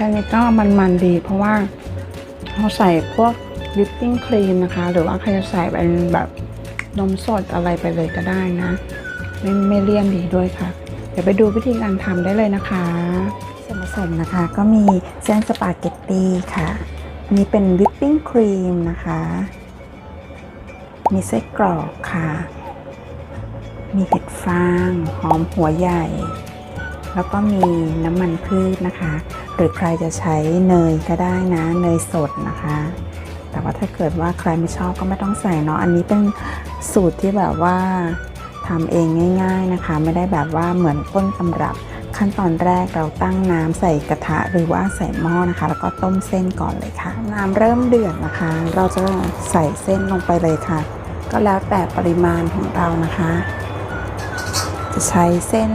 ค่นี้ก็มันๆดี เพราะว่าเราใส่พวกวิปปิ้งครีมนะคะ หรือว่าใครจะใส่เป็นแบบนมสดอะไรไปเลยก็ได้นะ ไม่ไม่เลี่ยนดีด้วยค่ะ เดี๋ยวไปดูวิธีการทำได้เลยนะคะส่วนผสมนะคะก็มีเส้นสปาเกตตีค่ะอันนี้เป็นวิปปิ้งครีมนะคะ มีไส้กรอกค่ะ มีเห็ดฟาง หอมหัวใหญ่ แล้วก็มีน้ำมันพืชนะคะ หรือใครจะใช้เนยก็ได้นะเนยสดนะคะ แต่ว่าถ้าเกิดว่าใครไม่ชอบก็ไม่ต้องใส่เนาะอันนี้เป็นสูตรที่แบบว่าทำเองง่าย ๆนะคะ ไม่ได้แบบว่าเหมือนต้นตำรับ ขั้นตอนแรกเราตั้งน้ำใส่กระทะหรือว่าใส่หม้อนะคะ แล้วก็ต้มเส้นก่อนเลยค่ะ น้ำเริ่มเดือดนะคะ เราจะใส่เส้นลงไปเลยค่ะ ก็แล้วแต่ปริมาณของเรานะคะ จะใช้เส้น